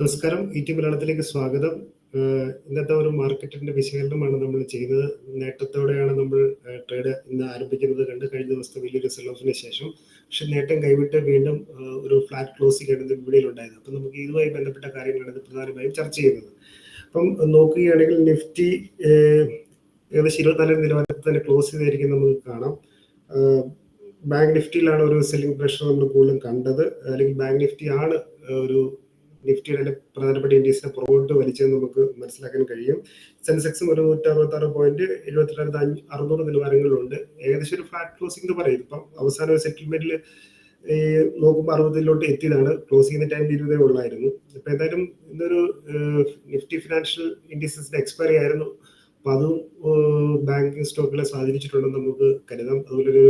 നമസ്കാരം. ടി മലയാളത്തിലേക്ക് സ്വാഗതം. ഇന്നത്തെ ഒരു മാർക്കറ്റിന്റെ വിശകലനമാണ് നമ്മൾ ചെയ്യുന്നത്. നേട്ടത്തോടെയാണ് നമ്മൾ ട്രേഡ് ഇന്ന് ആരംഭിക്കുന്നത്. കണ്ട് കഴിഞ്ഞ ദിവസത്തെ വലിയൊരു സെൽ ഓഫിന് ശേഷം. പക്ഷെ നേട്ടം കൈവിട്ട് വീണ്ടും ഒരു ഫ്ലാറ്റ് ക്ലോസിംഗ് ആണ് ഇന്ന് വിപണിയിൽ ഉണ്ടായത് അപ്പം നമുക്ക് ഇതുമായി ബന്ധപ്പെട്ട കാര്യങ്ങളാണ് ഇത് പ്രധാനമായും ചർച്ച ചെയ്യുന്നത്. അപ്പം നോക്കുകയാണെങ്കിൽ നിഫ്റ്റി ഏകദേശം ഇരുപത്തിനാല് നിലവാരത്തിൽ തന്നെ ക്ലോസ് ചെയ്തായിരിക്കും നമുക്ക് കാണാം. ബാങ്ക് നിഫ്റ്റിയിലാണ് ഒരു സെല്ലിംഗ് പ്രഷർ നമ്മൾ കൂടുതലും കണ്ടത്. അല്ലെങ്കിൽ ബാങ്ക് നിഫ്റ്റി ആണ് ഒരു നിഫ്റ്റിയുടെ പ്രധാനപ്പെട്ട ഇൻഡീസിനെ പുറകോട്ട് വലിച്ചത് നമുക്ക് മനസ്സിലാക്കാൻ കഴിയും. സെൻസെക്സും ഒരു നൂറ്റി അറുപത്തി ആറ് പോയിന്റ് എഴുപത്തിരണ്ട് അറുന്നൂറ് നിലവാരങ്ങളിലുണ്ട്. ഏകദേശം ഒരു ഫ്ലാറ്റ് ക്ലോസിംഗ് എന്ന് പറയും. ഇപ്പം അവസാന സെറ്റിൽമെന്റിൽ ഈ നോക്കുമ്പോൾ അറുപതിലോട്ട് എത്തിയതാണ്. ക്ലോസ് ചെയ്യുന്ന ടൈമിൽ ഇരുപതേ ഉള്ളായിരുന്നു. ഇപ്പൊ ഏതായാലും ഇന്നൊരു നിഫ്റ്റി ഫിനാൻഷ്യൽ ഇൻഡീസസിന്റെ എക്സ്പയറി ആയിരുന്നു. അപ്പൊ അതും ബാങ്കിങ് സ്റ്റോക്കിലെ സ്വാധീനിച്ചിട്ടുണ്ടെന്ന് നമുക്ക് കരുതാം. അതുപോലെ ഒരു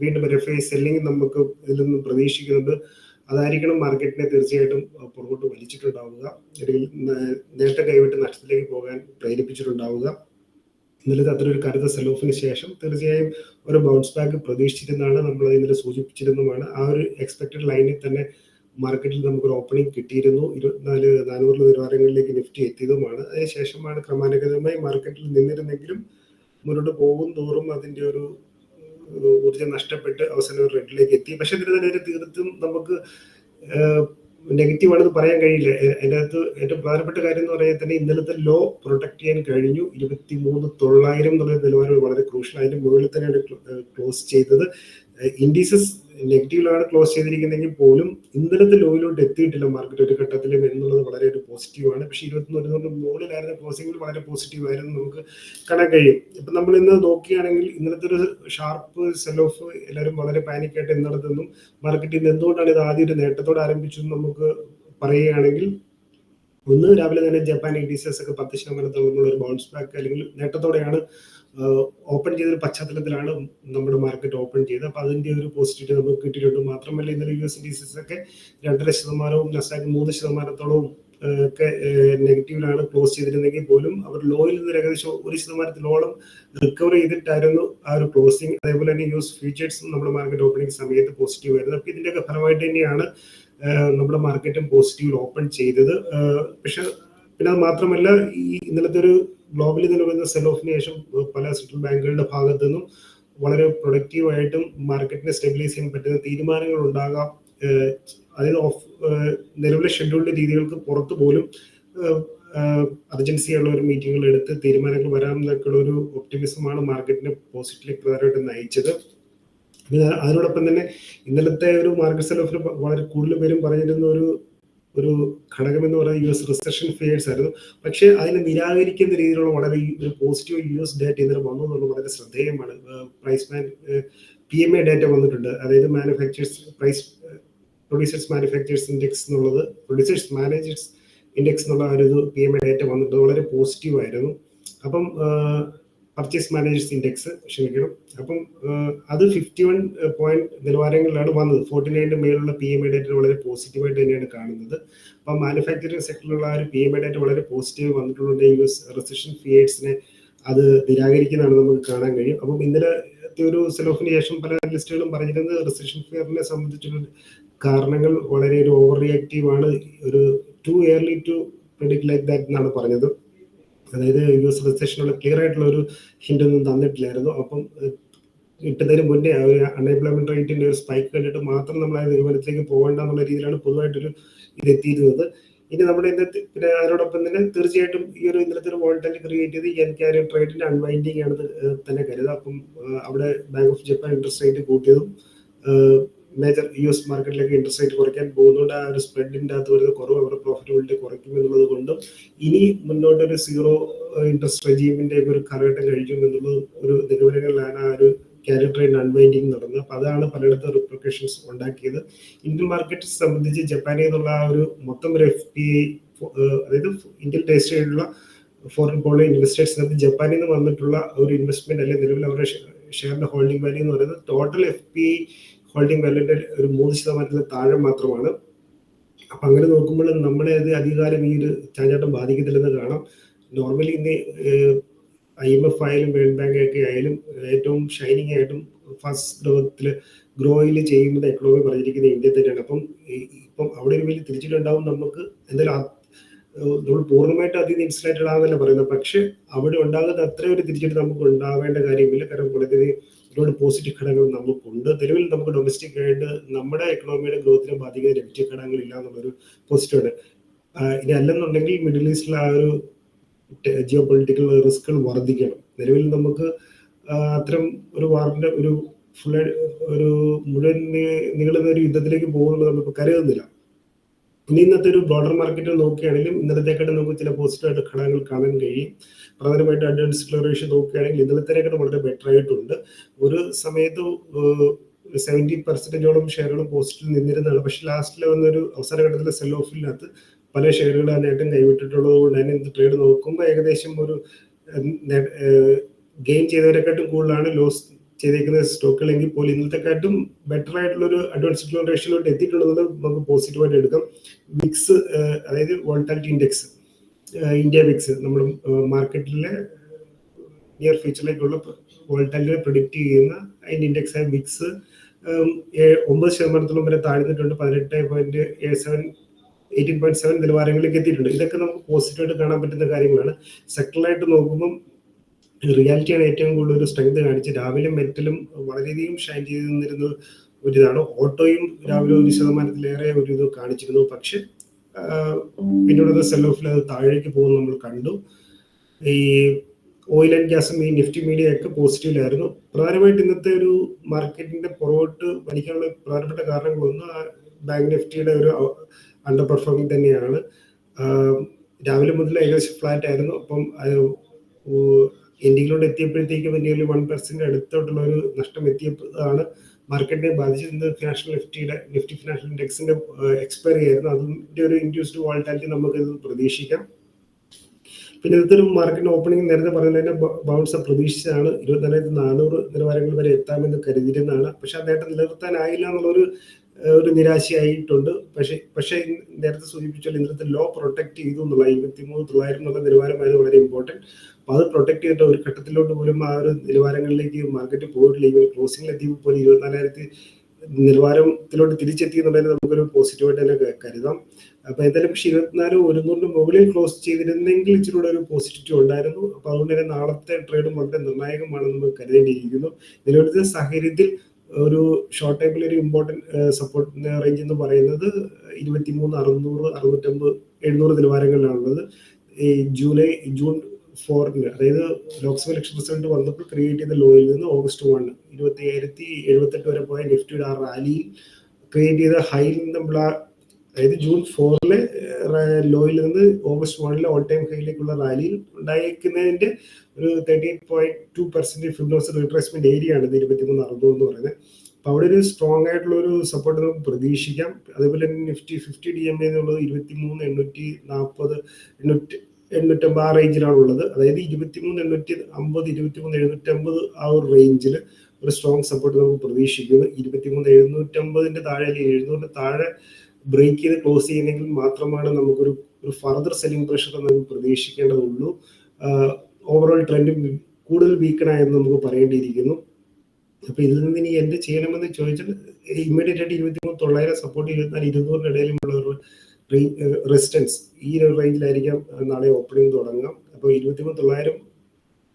വീണ്ടും ഒരു സെല്ലിംഗ് നമുക്ക് ഇതിൽ നിന്ന് പ്രതീക്ഷിക്കുന്നുണ്ട്. അതായിരിക്കണം മാർക്കറ്റിനെ തീർച്ചയായിട്ടും പുറകോട്ട് വലിച്ചിട്ടുണ്ടാവുക. അല്ലെങ്കിൽ നേട്ടം കൈവിട്ട് നഷ്ടത്തിലേക്ക് പോകാൻ പ്രേരിപ്പിച്ചിട്ടുണ്ടാവുക. ഇന്നലത്തെ അത്രയൊരു കരുത സെലോഫിന് ശേഷം തീർച്ചയായും ഒരു ബൗൺസ് ബാക്ക് പ്രതീക്ഷിച്ചിരുന്നാണ് നമ്മൾ ഇന്നലെ സൂചിപ്പിച്ചിരുന്നതുമാണ്. ആ ഒരു എക്സ്പെക്റ്റഡ് ലൈനിൽ തന്നെ മാർക്കറ്റിൽ നമുക്കൊരു ഓപ്പണിംഗ് കിട്ടിയിരുന്നു. ഇരുപത്തിനാല് നാനൂറ് നിലവാരങ്ങളിലേക്ക് നിഫ്റ്റി എത്തിയതുമാണ്. അതിനുശേഷമാണ് ക്രമാനുഗതമായി മാർക്കറ്റിൽ നിന്നിരുന്നെങ്കിലും മുന്നോട്ട് പോകും തോറും അതിന്റെ ഒരു ഊർജം നഷ്ടപ്പെട്ട് അവസാനം ഒരു റെഡിലേക്ക് എത്തി. പക്ഷെ ഇതിന് തന്നെ തീർത്തും നമുക്ക് നെഗറ്റീവ് ആണെന്ന് പറയാൻ കഴിയില്ല. അതിന്റെ അകത്ത് ഏറ്റവും പ്രധാനപ്പെട്ട കാര്യം എന്ന് പറയാൻ തന്നെ ഇന്നലത്തെ ലോ പ്രൊട്ടക്ട് ചെയ്യാൻ കഴിഞ്ഞു. ഇരുപത്തി മൂന്ന് തൊള്ളായിരം എന്നുള്ള നിലവാരം വളരെ ക്രൂഷ്യൽ അതിന്റെ മുകളിൽ തന്നെയാണ് ക്ലോസ് ചെയ്തത്. ഇൻഡീസസ് നെഗറ്റീവിലാണ് ക്ലോസ് ചെയ്തിരിക്കുന്നതെങ്കിൽ പോലും ഇന്നലത്തെ ലോയിലോട്ട് എത്തിയിട്ടില്ല മാർക്കറ്റ് ഒരു ഘട്ടത്തിലും എന്നുള്ളത് വളരെ ഒരു പോസിറ്റീവാണ് പക്ഷേ ഇരുപത്തിനൊരു മുകളിലായിരുന്ന ക്ലോസിംഗിൽ വളരെ പോസിറ്റീവ് ആയിരുന്നു നമുക്ക് കാണാൻ കഴിയും. ഇപ്പം നമ്മൾ ഇന്ന് നോക്കുകയാണെങ്കിൽ ഇന്നലത്തെ ഒരു ഷാർപ്പ് സെൽ ഓഫ് എല്ലാവരും വളരെ പാനിക്കായിട്ട് എന്നിടത്തുനിന്നും മാർക്കറ്റിൽ നിന്ന് എന്തുകൊണ്ടാണ് ഇത് ആദ്യം ഒരു നേട്ടത്തോടെ ആരംഭിച്ചു നമുക്ക് പറയുകയാണെങ്കിൽ ഒന്ന് രാവിലെ തന്നെ ജപ്പാൻ ഇൻഡീസസ് ഒക്കെ പത്ത് ശതമാനത്തോളം ഒരു ബൗൺസ് ബാക്ക് അല്ലെങ്കിൽ നേട്ടത്തോടെയാണ് ഓപ്പൺ ചെയ്തൊരു പശ്ചാത്തലത്തിലാണ് നമ്മുടെ മാർക്കറ്റ് ഓപ്പൺ ചെയ്തത്. അപ്പൊ അതിന്റെ ഒരു പോസിറ്റീവ് നമുക്ക് കിട്ടിയിട്ടുണ്ട്. മാത്രമല്ല ഇന്നലെ യു എസ് ഇൻഡീസസ് ഒക്കെ രണ്ടര ശതമാനവും നസാക്ക് മൂന്ന് ശതമാനത്തോളവും ഒക്കെ നെഗറ്റീവിലാണ് ക്ലോസ് ചെയ്തിരുന്നെങ്കിൽ പോലും അവർ ലോയിൽ നിന്ന് ഏകദേശം ഒരു ശതമാനത്തിലോളം റിക്കവർ ചെയ്തിട്ടായിരുന്നു ആ ഒരു ക്ലോസിങ് അതേപോലെ തന്നെ യൂസ് ഫ്യൂച്ചേഴ്സും നമ്മുടെ മാർക്കറ്റ് ഓപ്പണിംഗ് സമയത്ത് പോസിറ്റീവ് ആയിരുന്നു. അപ്പൊ ഇതിന്റെയൊക്കെ ഫലമായിട്ട് തന്നെയാണ് നമ്മുടെ മാർക്കറ്റും പോസിറ്റീവ് ഓപ്പൺ ചെയ്തത്. പക്ഷെ പിന്നെ അത് മാത്രമല്ല ഈ ഇന്നലത്തെ ഒരു ഗ്ലോബലി നിലവിലുന്ന സെൽ ഓഫിന് ശേഷം പല സെൻട്രൽ ബാങ്കുകളുടെ ഭാഗത്തു നിന്നും വളരെ പ്രൊഡക്റ്റീവായിട്ടും മാർക്കറ്റിനെ സ്റ്റെബിലൈസ് ചെയ്യാൻ പറ്റുന്ന തീരുമാനങ്ങൾ ഉണ്ടാകാം. അതായത് ഓഫ് നിലവിലെ ഷെഡ്യൂൾഡ് രീതികൾക്ക് പുറത്തു പോലും അർജൻസിയുള്ള ഒരു മീറ്റിങ്ങുകൾ എടുത്ത് തീരുമാനങ്ങൾ വരാമെന്നൊക്കെയുള്ള ഒരു ഒപ്റ്റിമിസമാണ് മാർക്കറ്റിനെ പോസിറ്റീവ് പ്രധാനമായിട്ട് നയിച്ചത്. പിന്നെ അതിനോടൊപ്പം തന്നെ ഇന്നലത്തെ ഒരു മാർക്കറ്റ് സെൽ ഓഫിൽ വളരെ കൂടുതൽ പേരും പറഞ്ഞിരുന്ന ഒരു ഒരു ഘടകം എന്ന് പറയുന്നത് യു എസ് റിസഷൻ ഫിയേഴ്സ് ആയിരുന്നു. പക്ഷേ അതിനെ നിരാകരിക്കുന്ന രീതിയിലുള്ള വളരെ ഒരു പോസിറ്റീവ് യു എസ് ഡേറ്റ ഇന്നലെ വന്നു എന്നുള്ളത് വളരെ ശ്രദ്ധേയമാണ്. Price man P M A data വന്നിട്ടുണ്ട്. അതായത് manufactures price producers manufactures index എന്നുള്ളത് പ്രൊഡ്യൂസേഴ്സ് മാനേജേഴ്സ് ഇൻഡെക്സ് എന്നുള്ള ഒരു പി എം എ ഡേറ്റ വന്നിട്ടുണ്ട്. വളരെ പോസിറ്റീവ് ആയിരുന്നു. അപ്പം പർച്ചേസ് മാനേജേഴ്സ് ഇൻഡെക്സ് ക്ഷമിക്കണം. അപ്പം അത് ഫിഫ്റ്റി വൺ പോയിന്റ് നിലവാരങ്ങളിലാണ് വന്നത്. ഫോർട്ടി നയന്റെ മേലുള്ള പി എം ഐ ഡേറ്റ വളരെ പോസിറ്റീവായിട്ട് തന്നെയാണ് കാണുന്നത്. അപ്പം മാനുഫാക്ചറിംഗ് സെക്ടറിലുള്ള ആ ഒരു പി എം ഐ ഡേറ്റ വളരെ പോസിറ്റീവ് വന്നിട്ടുള്ളത് യു എസ് റെസിഷൻ ഫിയേഴ്സിനെ അത് നിരാകരിക്കുന്നതാണ് നമുക്ക് കാണാൻ കഴിയും. അപ്പം ഇന്നലത്തെ ഒരു സെലോഫിന് ശേഷം പല ലിസ്റ്റുകളും പറഞ്ഞിരുന്നത് റെസിഷൻ ഫിയറിനെ സംബന്ധിച്ചുള്ള കാരണങ്ങൾ വളരെ ഒരു ഓവർ റിയാക്റ്റീവ് ആണ്. ഒരു too early to predict like that എന്നാണ് പറഞ്ഞത്. അതായത് യു എസ് റിസഷനുള്ള ക്ലിയർ ആയിട്ടുള്ള ഒരു ഹിന്റ് ഒന്നും തന്നിട്ടില്ലായിരുന്നു. അപ്പം കിട്ടുന്നതിന് മുന്നേ ആ ഒരു അൺഎംപ്ലോയ്മെന്റ് റേറ്റിന്റെ ഒരു സ്പൈക്ക് കണ്ടിട്ട് മാത്രം നമ്മൾ ആ നിഗമനത്തിലേക്ക് പോകേണ്ട എന്നുള്ള രീതിയിലാണ് പൊതുവായിട്ടൊരു ഇത് എത്തിയിരുന്നത് ഇനി നമ്മുടെ ഇന്നത്തെ പിന്നെ അതിനോടൊപ്പം തന്നെ തീർച്ചയായിട്ടും ഈ ഒരു ഇന്നലത്തെ ഒരു വോൾട്ടേജ് ക്രിയേറ്റ് ചെയ്ത് എൻ ക്യാരി ട്രേഡിന്റെ അൺവൈൻഡിങ് ആണ് തന്നെ കരുതുക അപ്പം അവിടെ bank of Japan interest rate കൂട്ടിയതും major U S മാർക്കറ്റിലേക്ക് ഇൻട്രസ്റ്റ് റേറ്റ് കുറയ്ക്കാൻ പോകുന്നതുകൊണ്ട് ആ ഒരു സ്പ്രെഡിന്റെ അകത്ത് വരുന്ന കുറവ് അവരുടെ പ്രോഫിറ്റബിലിറ്റി കുറയ്ക്കും എന്നുള്ളത് കൊണ്ടും ഇനി മുന്നോട്ട് ഒരു സീറോ ഇൻട്രസ്റ്റ് റെജീമിന്റെ ഒരു കാലഘട്ടം കഴിക്കും എന്നുള്ളത് ഒരു നിഗമനങ്ങളിലാണ് ആ ഒരു ക്യാരി അൺവൈൻഡിങ് നടന്നത്. അപ്പൊ അതാണ് പലയിടത്തും റിപ്ലിക്കേഷൻസ് ഉണ്ടാക്കിയത്. ഇന്ത്യൻ മാർക്കറ്റ് സംബന്ധിച്ച് ജപ്പാനിൽ നിന്നുള്ള ആ ഒരു മൊത്തം ഒരു എഫ് പി ഐ അതായത് ഇന്ത്യൻ ടേസ്റ്റ് ചെയ്തിട്ടുള്ള ഫോറിൻ പോളി ഇൻവെസ്റ്റേഴ്സിനകത്ത് ജപ്പാനിൽ നിന്ന് വന്നിട്ടുള്ള ഒരു ഇൻവെസ്റ്റ്മെന്റ് അല്ലെങ്കിൽ നിലവിൽ അവരുടെ ഷെയറിന്റെ ഹോൾഡിംഗ് വാല്യൂ എന്ന് പറയുന്നത് ടോട്ടൽ എഫ് പി ഹോൾഡിംഗ് വാല്യൂന്റെ ഒരു മൂന്ന് ശതമാനത്തിൽ താഴെ മാത്രമാണ്. അപ്പൊ അങ്ങനെ നോക്കുമ്പോൾ നമ്മളെ അത് അധികാരം ഈ ഒരു ചാഞ്ചാട്ടം ബാധിക്കത്തില്ലെന്ന് കാണാം. നോർമലി ഇന്ന് ഐ എം എഫ് ആയാലും വേൾഡ് ബാങ്ക് ഒക്കെ ആയാലും ഏറ്റവും ഷൈനിങ് ആയിട്ടും ഫസ്റ്റ് ഗ്രോത്തിൽ ഗ്രോയിൽ ചെയ്യുന്നത് എക്കണോമി പറഞ്ഞിരിക്കുന്നത് ഇന്ത്യ തന്നെയാണ്. അപ്പം ഇപ്പം അവിടെ ഒരു വലിയ തിരിച്ചിട്ടുണ്ടാവും നമുക്ക്. എന്തായാലും നമ്മൾ പൂർണമായിട്ട് അതിന് ഇൻസുലേറ്റഡ് ആണെന്നല്ല പറയുന്നത്. പക്ഷെ അവിടെ ഉണ്ടാകുന്ന അത്ര ഒരു തിരിച്ചിട്ട് നമുക്ക് ഉണ്ടാവേണ്ട കാര്യമില്ല. കാരണം വളരെ ഒരുപാട് പോസിറ്റീവ് ഘടകങ്ങൾ നമുക്കുണ്ട്. നിലവിൽ നമുക്ക് ഡൊമസ്റ്റിക് ആയിട്ട് നമ്മുടെ എക്കണോമിയുടെ ഗ്രോത്തിനെ ബാധിക്കുന്ന നെഗറ്റീവ് ഘടകങ്ങൾ ഇല്ല എന്നുള്ളൊരു പോസിറ്റീവ് ആണ്. ഇനി അല്ലെന്നുണ്ടെങ്കിൽ മിഡിൽ ഈസ്റ്റിലെ ആ ഒരു ജിയോ പൊളിറ്റിക്കൽ റിസ്കുകൾ വർദ്ധിക്കണം. നിലവിൽ നമുക്ക് അത്തരം ഒരു വാറിന്റെ ഒരു ഫുൾ ഒരു മുഴുവൻ നീളുന്ന ഒരു യുദ്ധത്തിലേക്ക് പോകുന്നത് നമ്മളിപ്പോൾ കരുതുന്നില്ല. ഇനി ഇന്നത്തെ ഒരു ബ്രോഡർ മാർക്കറ്റ് നോക്കുകയാണെങ്കിലും ഇന്നലത്തെക്കാട്ട് നമുക്ക് ചില പോസിറ്റീവ് ആയിട്ട് ഘടകങ്ങൾ കാണാൻ കഴിയും. പ്രധാനമായിട്ട് അഡ്വാൻസ് ഡിക്ലറേഷൻ നോക്കുകയാണെങ്കിൽ ഇന്നലത്തേക്കാട്ട് വളരെ ബെറ്റർ ആയിട്ടുണ്ട്. ഒരു സമയത്ത് സെവന്റി പെർസെന്റേജോളം ഷെയറുകൾ പോസിറ്റീവ് നിന്നിരുന്നതാണ്. പക്ഷെ ലാസ്റ്റിൽ വന്നൊരു അവസാന ഘട്ടത്തിലെ സെൽ ഓഫിനകത്ത് പല ഷെയറുകൾ ആ നേട്ടം കൈവിട്ടിട്ടുള്ളത് കൊണ്ട് തന്നെ ഇന്ന് ട്രേഡ് നോക്കുമ്പോൾ ഏകദേശം ഒരു ഗെയിൻ ചെയ്തവരെക്കാട്ടും കൂടുതലാണ് ലോസ് ചെയ്തേക്കുന്ന സ്റ്റോക്കുകളെങ്കിൽ പോലും ഇന്നത്തെക്കാട്ടും ബെറ്റർ ആയിട്ടുള്ള ഒരു അഡ്വാൻസ് ഡിക്ലറേഷനിലോട്ട് എത്തിയിട്ടുള്ളത് നമുക്ക് പോസിറ്റീവായിട്ട് എടുക്കാം. വിക്സ് അതായത് വോൾട്ടാലിറ്റി ഇൻഡെക്സ് ഇന്ത്യ വിക്സ് നമ്മൾ മാർക്കറ്റിലെ നിയർ ഫ്യൂച്ചറിലേക്കുള്ള വോൾട്ടാലിറ്റി പ്രൊഡിക്റ്റ് ചെയ്യുന്ന അതിന്റെ ഇൻഡെക്സ് ആയ വിക്സ് ഒമ്പത് ശതമാനത്തോളം വരെ താഴ്ന്നിട്ടുണ്ട്. പതിനെട്ട് പോയിന്റ് ഏഴ് സെവൻ എയ്റ്റീൻ പോയിന്റ് സെവൻ നിലവാരങ്ങളിലേക്ക് എത്തിയിട്ടുണ്ട്. ഇതൊക്കെ നമുക്ക് പോസിറ്റീവായിട്ട് കാണാൻ പറ്റുന്ന കാര്യങ്ങളാണ്. സെക്ടറായിട്ട് നോക്കുമ്പം റിയാലിറ്റിയാണ് ഏറ്റവും കൂടുതൽ ഒരു സ്ട്രെങ്ത് കാണിച്ച് രാവിലെ മെറ്റലും വളരെയധികം ഷൈൻ ചെയ്ത് നിന്നിരുന്ന ഒരു ഇതാണ്. ഓട്ടോയും രാവിലെ ഒരു ശതമാനത്തിലേറെ ഒരു ഇത് കാണിച്ചിരുന്നു. പക്ഷെ പിന്നീട് സെൽ ഓഫിൽ അത് താഴേക്ക് പോകുന്നത് നമ്മൾ കണ്ടു. ഈ ഓയിൽ ആൻഡ് ഗ്യാസും ഈ നിഫ്റ്റി മീഡിയ ഒക്കെ പോസിറ്റീവിലായിരുന്നു പ്രധാനമായിട്ട് ഇന്നത്തെ ഒരു മാർക്കറ്റിന്റെ പുറകോട്ട് വലിക്കാനുള്ള പ്രധാനപ്പെട്ട കാരണങ്ങളൊന്നും ബാങ്ക് നിഫ്റ്റിയുടെ ഒരു അണ്ടർ പെർഫോമിംഗ് തന്നെയാണ് രാവിലെ മുതൽ ഏകദേശം ഫ്ലാറ്റ് ആയിരുന്നു. അപ്പം എൻഡിങ്ങിലോട്ട് എത്തിയപ്പോഴത്തേക്കും നിയർലി വൺ പെർസെന്റ് അടുത്തോട്ടുള്ള ഒരു നഷ്ടം എത്തിയതാണ് മാർക്കറ്റിനെ ബാധിച്ചിരുന്നത് ഫിനാൻഷ്യൽ നിഫ്റ്റിയുടെ നിഫ്റ്റി ഫിനാൻഷ്യൽ ഇൻഡെക്സിന്റെ എക്സ്പയറി ആയിരുന്നു. അതിന്റെ ഒരു ഇൻഡ്യൂസ്ഡ് വോൾട്ടാലിറ്റി നമുക്ക് ഇത് പ്രതീക്ഷിക്കാം. പിന്നെ ഇന്നത്തെ ഒരു മാർക്കറ്റ് ഓപ്പണിംഗ് നേരത്തെ പറഞ്ഞതിന്റെ ബൗൺസ് പ്രതീക്ഷിച്ചാണ് ഇരുപത്തിനാലായിരത്തി നാനൂറ് നിലവാരങ്ങൾ വരെ എത്താമെന്ന് കരുതിയിരുന്നതാണ്. പക്ഷെ അദ്ദേഹത്തെ നിലനിർത്താനായില്ല എന്നുള്ളൊരു ഒരു നിരാശയായിട്ടുണ്ട്. പക്ഷെ പക്ഷേ നേരത്തെ സൂചിപ്പിച്ചാൽ ഇന്നത്തെ ലോ പ്രൊട്ടക്ട് ചെയ്തു എന്നുള്ള ഇരുപത്തി മൂന്ന് തൊള്ളായിരം എന്നുള്ള നിലവാരമായത് വളരെ ഇമ്പോർട്ടന്റ് അപ്പോൾ അത് പ്രൊട്ടക്ട് ചെയ്തിട്ട് ഒരു ഘട്ടത്തിലോട്ട് പോലും ആ ഒരു നിലവാരങ്ങളിലേക്ക് മാർക്കറ്റ് പോയിട്ടില്ല. ഈ ക്ലോസിംഗിൽ എത്തിയപ്പോൾ പോലും ഇരുപത്തിനാലായിരത്തി നിലവാരത്തിലോട്ട് തിരിച്ചെത്തി എന്നുള്ളതിന് നമുക്കൊരു പോസിറ്റീവായിട്ട് തന്നെ കരുതാം. അപ്പൊ എന്തായാലും പക്ഷെ ഇരുപത്തിനാല് ഒരുന്നൂറിന് മുകളിൽ ക്ലോസ് ചെയ്തിരുന്നെങ്കിൽ ഇച്ചിരി ഒരു പോസിറ്റിവിറ്റി ഉണ്ടായിരുന്നു. അപ്പൊ അതുകൊണ്ട് തന്നെ നാളത്തെ ട്രേഡും വളരെ നിർണായകമാണെന്ന് നമുക്ക് കരുതേണ്ടിയിരിക്കുന്നു. നിലവിലത്തെ സാഹചര്യത്തിൽ ഒരു ഷോർട്ട് ടൈമിൽ ഒരു ഇമ്പോർട്ടന്റ് സപ്പോർട്ട് റേഞ്ച് എന്ന് പറയുന്നത് ഇരുപത്തി മൂന്ന് അറുന്നൂറ് അറുന്നൂറ്റമ്പത് എഴുന്നൂറ് നിലവാരങ്ങളിലാണുള്ളത് ഈ ജൂലൈ ജൂൺ ഫോറിന് അതായത് ലോക്സഭ ഇലക്ഷൻ റിസൾട്ട് വന്നപ്പോൾ ക്രിയേറ്റ് ചെയ്ത ലോയിൽ നിന്ന് ഓഗസ്റ്റ് വണ് ഇരുപത്തി അയ്യായിരത്തി എഴുപത്തെട്ട് വരെ പോയ നിഫ്റ്റിയുടെ ആ റാലിയിൽ ക്രിയേറ്റ് ചെയ്ത ഹൈ നിന്നുള്ള അതായത് ജൂൺ ഫോറിലെ ലോയിൽ നിന്ന് ഓഗസ്റ്റ് വണ്ണിലെ ഓൾ ടൈം ഹൈയിലേക്കുള്ള റാലിയിൽ ഉണ്ടായിരിക്കുന്നതിന്റെ ഒരു thirty eight point two percent ഫിബ്രോസ് retracement area ആണ് ഇത് ഇരുപത്തിമൂന്ന് അറുന്നൂറ് എന്ന് പറയുന്നത്. അപ്പൊ അവിടെ ഒരു സ്ട്രോങ് ആയിട്ടുള്ള ഒരു സപ്പോർട്ട് നമുക്ക് പ്രതീക്ഷിക്കാം. അതേപോലെ തന്നെ നിഫ്റ്റി ഫിഫ്റ്റി ഡി എം എന്നുള്ളത് ഇരുപത്തി മൂന്ന് എണ്ണൂറ്റി നാൽപ്പത് എണ്ണൂറ്റി എണ്ണൂറ്റമ്പത് ആ റേഞ്ചിലാണ് ഉള്ളത്. അതായത് ഇരുപത്തിമൂന്ന് എണ്ണൂറ്റി അമ്പത് ഇരുപത്തിമൂന്ന് എഴുന്നൂറ്റമ്പത് ആ ഒരു റേഞ്ചിൽ ഒരു സ്ട്രോങ് സപ്പോർട്ട് നമുക്ക് പ്രതീക്ഷിക്കുന്നു. ഇരുപത്തിമൂന്ന് എഴുന്നൂറ്റമ്പതിന്റെ താഴെ അല്ലെങ്കിൽ എഴുന്നൂറിന്റെ താഴെ ബ്രേക്ക് ചെയ്ത് ക്ലോസ് ചെയ്യുന്നെങ്കിൽ മാത്രമാണ് നമുക്കൊരു ഒരു ഫർദർ സെല്ലിംഗ് പ്രഷർ നമുക്ക് പ്രതീക്ഷിക്കേണ്ടതുള്ളൂ. ഓവറോൾ ട്രെൻഡ് കൂടുതൽ വീക്കണായെന്ന് നമുക്ക് പറയേണ്ടിയിരിക്കുന്നു. അപ്പൊ ഇതിൽ നിന്ന് ഇനി എന്ത് ചെയ്യണമെന്ന് ചോദിച്ചാൽ ഇമ്മീഡിയറ്റ് ആയിട്ട് ഇരുപത്തിമൂന്ന് തൊള്ളായിരം സപ്പോർട്ട് ഇരുപത്തിനാല് ഇരുന്നൂറിന് ഇടയിലുമുള്ള ഒരു റെസിസ്റ്റൻസ് ഈ ഒരു റേഞ്ചിലായിരിക്കാം നാളെ ഓപ്പണിംഗ് തുടങ്ങാം. അപ്പോൾ ഇരുപത്തിമൂന്ന് തൊള്ളായിരം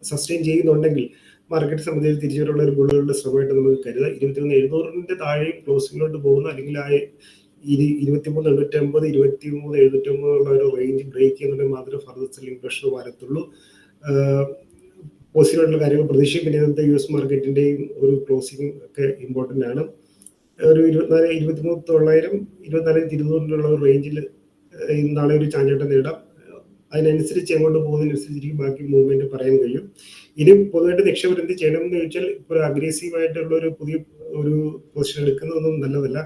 സസ്റ്റെയിൻ ചെയ്യുന്നുണ്ടെങ്കിൽ മാർക്കറ്റ് സംബന്ധിച്ച് തിരിച്ചുവരുള്ള ഒരു ഗുളികളുടെ ശ്രമമായിട്ട് നമുക്ക് കരുതാം. ഇരുപത്തിമൂന്ന് എഴുന്നൂറിന്റെ താഴെയും ക്ലോസിംഗിലോട്ട് പോകുന്ന അല്ലെങ്കിൽ ആ ഇരു ഇരുപത്തിമൂന്ന് എണ്ണൂറ്റമ്പത് ഇരുപത്തിമൂന്ന് എഴുന്നൂറ്റമ്പത് ഉള്ള ഒരു റേഞ്ച് ബ്രേക്ക് ചെയ്യുന്നുണ്ടെങ്കിൽ മാത്രമേ ഫർദർ സെല്ലിംഗ് പ്രഷർ വരത്തുള്ളൂ. പോസിറ്റീവായിട്ടുള്ള കാര്യങ്ങൾ പ്രതീക്ഷിക്കുന്ന ഇന്നത്തെ യു എസ് മാർക്കറ്റിന്റെയും ഒരു ക്ലോസിംഗ് ഒക്കെ ഇമ്പോർട്ടന്റ് ആണ്. ഒരു ഇരുപത്തിനാല് ഇരുപത്തിമൂന്ന് തൊള്ളായിരം ഇരുപത്തിനാലായിരത്തി ഇരുന്നൂറിനുള്ള ഒരു റേഞ്ചിൽ നാളെ ഒരു ചാഞ്ചാട്ടം നേടാം. അതിനനുസരിച്ച് എങ്ങോട്ട് പോകുന്നതിനനുസരിച്ചിരിക്കും ബാക്കി മൂവ്മെന്റ് പറയാൻ കഴിയും. ഇനി പൊതുവായിട്ട് നിക്ഷേപം എന്ത് ചെയ്യണമെന്ന് ചോദിച്ചാൽ ഇപ്പോൾ അഗ്രസീവ് ആയിട്ടുള്ള ഒരു പുതിയ ഒരു പൊസിഷൻ എടുക്കുന്നതൊന്നും നല്ലതല്ല.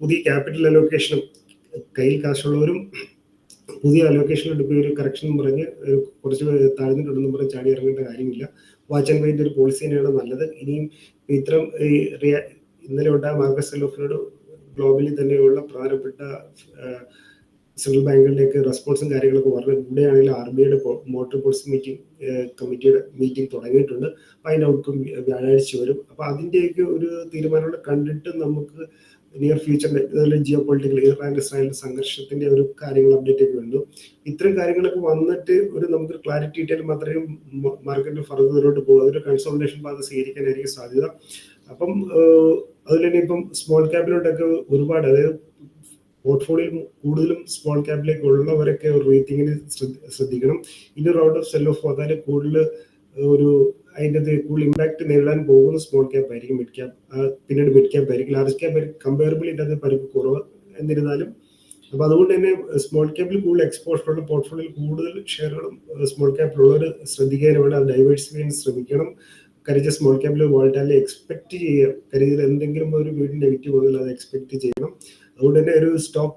പുതിയ ക്യാപിറ്റൽ അലോക്കേഷനും കയ്യിൽ കാശുള്ളവരും പുതിയ അലോക്കേഷൻ എടുക്കുക ഒരു കറക്ഷൻ പറഞ്ഞ് കുറച്ച് താഴ്ന്നിട്ടുണ്ടെന്ന് പറഞ്ഞ് ചാടി ഇറങ്ങേണ്ട കാര്യമില്ല. വാച്ച് ആൻഡ് വെയിന്റെ ഒരു പോളിസി തന്നെയാണ് നല്ലത്. ഇനിയും ഇത്തരം ഇന്നലെ ഉണ്ടായ മാർഗസ് സെൽ ഓഫിനോട് ഗ്ലോബലി തന്നെയുള്ള പ്രധാനപ്പെട്ട സെൻട്രൽ ബാങ്കുകളിലേക്ക് റെസ്പോൺസും കാര്യങ്ങളൊക്കെ പറഞ്ഞു ഇവിടെയാണെങ്കിൽ ആർ ബി ഐയുടെ മോട്ടോർ പോളിസി മീറ്റിംഗ് കമ്മിറ്റിയുടെ മീറ്റിംഗ് തുടങ്ങിയിട്ടുണ്ട്. അപ്പം അതിന്റെ ഔട്ട്കം വ്യാഴാഴ്ച വരും. അപ്പം അതിന്റെയൊക്കെ ഒരു തീരുമാനങ്ങൾ കണ്ടിട്ട് നമുക്ക് നിയർ ഫ്യൂച്ചറിൽ അതുപോലെ ജിയോ പൊളിറ്റിക്കൽ ഇറാൻ ഇസ്രായേൽ സംഘർഷത്തിന്റെ ഒരു കാര്യങ്ങൾ അപ്ഡേറ്റ് ഒക്കെ ഉണ്ട് ഇത്തരം കാര്യങ്ങളൊക്കെ വന്നിട്ട് ഒരു നമുക്ക് ക്ലാരിറ്റി കിട്ടിയാൽ മാത്രമേ മാർക്കറ്റിൽ ഫർദറിലോട്ട് പോകും. അതൊരു കൺസോൾട്ടേഷൻ പാത സ്വീകരിക്കാനായിരിക്കും സാധ്യത. അപ്പം അതിൽ തന്നെ ഇപ്പം സ്മോൾ ക്യാപിലോട്ടൊക്കെ ഒരുപാട് അതായത് പോർട്ട്ഫോളിയോ കൂടുതലും സ്മോൾ ക്യാപിലേക്ക് ഉള്ളവരൊക്കെ റേറ്റിങ്ങിന് ശ്രദ്ധിക്കണം. ഇനി റൗണ്ട് ഓഫ് സെൽ ഓഫ് വന്നാൽ കൂടുതൽ ഒരു അതിന്റെ കൂടുതൽ ഇമ്പാക്ട് നേരിടാൻ പോകുന്ന സ്മോൾ ക്യാപ്പ് ആയിരിക്കും മിഡ് ക്യാപ്പ് പിന്നീട് മിഡ് ക്യാപ്പ് ആയിരിക്കും. ലാർജ് ക്യാപ്പ് ആയിരിക്കും. കമ്പയറബിളി അത് പരിപ്പ് കുറവ് എന്നിരുന്നാലും. അപ്പൊ അതുകൊണ്ട് തന്നെ സ്മോൾ ക്യാപ്പിൽ കൂടുതൽ എക്സ്പോഷർ ഉള്ള പോർട്ട്ഫോളിയോയിൽ കൂടുതൽ ഷെയറുകളും സ്മോൾ ക്യാപ്പിലുള്ളവർ ശ്രദ്ധിക്കാൻ വേണം. അത് ഡൈവേഴ്സിഫൈ ശ്രമിക്കണം. കരുതിയ സ്മോൾ ക്യാപ്പിൽ വോൾട്ടാലി എക്സ്പെക്ട് ചെയ്യുക കരുതിയിൽ എന്തെങ്കിലും ഒരു വീട് നെഗറ്റീവ് വന്നാൽ അത് എക്സ്പെക്ട് ചെയ്യണം. അതുകൊണ്ട് തന്നെ ഒരു സ്റ്റോക്ക്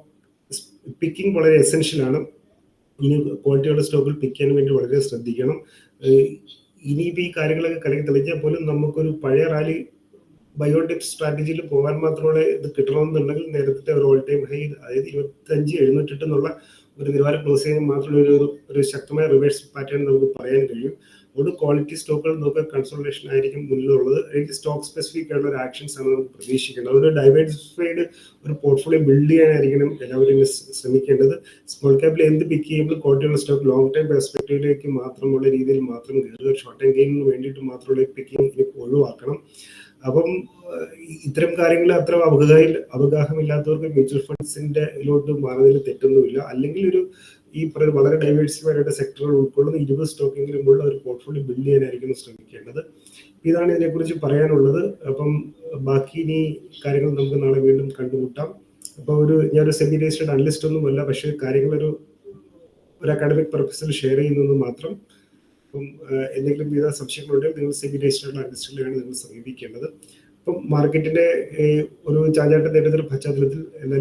പിക്കിംഗ് വളരെ എസെൻഷ്യൽ ആണ്. ഇനി ക്വാളിറ്റിയുള്ള സ്റ്റോക്കുകൾ പിക്ക് ചെയ്യാൻ വേണ്ടി വളരെ ശ്രദ്ധിക്കണം. ഇനിയിപ്പോൾ ഈ കാര്യങ്ങളൊക്കെ കലക്കി തെളിയിച്ചാൽ പോലും നമുക്കൊരു പഴയ റാലി ബയോടെക് സ്ട്രാറ്റജിയിൽ പോകാൻ മാത്രമുള്ള ഇത് കിട്ടണമെന്നുണ്ടെങ്കിൽ നേരത്തെ ഒരു ഓൾ ടൈം ഹൈ അതായത് ഇരുപത്തഞ്ച് എഴുന്നൂറ്റെട്ട് എന്നുള്ള ഒരു നിലവാരം ക്ലോസ് ചെയ്യാൻ മാത്രമുള്ള ഒരു ഒരു ശക്തമായ റിവേഴ്സ് പാറ്റേൺ നമുക്ക് പറയാൻ കഴിയും. അതുകൊണ്ട് ക്വാളിറ്റി സ്റ്റോക്കുകൾ നോക്കുക കൺസൾട്ടേഷൻ ആയിരിക്കും മുന്നിലുള്ളത്. എനിക്ക് സ്റ്റോക്ക് സ്പെസിഫിക് ആയിട്ടുള്ള ഒരു ആക്ഷൻസ് ആണ് നമുക്ക് പ്രതീക്ഷിക്കേണ്ടത്. അതുകൊണ്ട് ഡൈവേഴ്സിഫൈഡ് ഒരു പോർട്ട്ഫോളിയോ ബിൽഡ് ചെയ്യാനായിരിക്കണം എല്ലാവരും ശ്രമിക്കേണ്ടത്. സ്മോൾ ക്യാപ്പിൽ എന്ത് പിക്ക് ചെയ്യുമ്പോൾ ക്വാളിറ്റിയുള്ള സ്റ്റോക്ക് ലോങ് ടൈം പെർസ്പെക്റ്റീവിലേക്ക് മാത്രമുള്ള രീതിയിൽ മാത്രം കയറുക. ഷോർട്ട് ടൈം ഗെയിമിന് വേണ്ടിയിട്ട് മാത്രമുള്ള പിക്കിംഗ് ഒഴിവാക്കണം. അപ്പം ഇത്തരം കാര്യങ്ങൾ അത്ര അവഗാഹ അവഗാഹമില്ലാത്തവർക്ക് മ്യൂച്വൽ ഫണ്ട്സിന്റെ ഇതിലോട്ട് മാറുന്നതിൽ തെറ്റൊന്നുമില്ല. അല്ലെങ്കിൽ ഒരു ഈ വളരെ ഡൈവേഴ്സിഫൈഡ് സെക്ടറുകൾ ഉൾക്കൊള്ളുന്ന ഇരുപത് സ്റ്റോക്കെങ്കിലും ഉള്ള ഒരു പോർട്ട്ഫോളിയോ ബിൽഡ് ചെയ്യാനായിരിക്കും ശ്രമിക്കേണ്ടത്. ഇതാണ് ഇതിനെക്കുറിച്ച് പറയാനുള്ളത്. അപ്പം ബാക്കി ഇനി കാര്യങ്ങൾ നമുക്ക് നാളെ വീണ്ടും കണ്ടുമുട്ടാം. അപ്പോൾ ഒരു ഞാനൊരു സെമി രജിസ്റ്റേഡ് അനലിസ്റ്റ് ഒന്നുമല്ല പക്ഷേ കാര്യങ്ങളൊരു ഒരു അക്കാഡമിക് പർപ്പസിൽ ഷെയർ ചെയ്യുന്നത് മാത്രം. അപ്പം എന്തെങ്കിലും വിധ സംശയങ്ങളുണ്ടെങ്കിൽ നിങ്ങൾ സെമി രജിസ്റ്റേഡ് അനലിസ്റ്റിലാണ് നിങ്ങൾ സമീപിക്കേണ്ടത്. അപ്പം മാർക്കറ്റിന്റെ ഒരു ചാഞ്ചാട്ട നേരിടുന്ന പശ്ചാത്തലത്തിൽ എന്തായാലും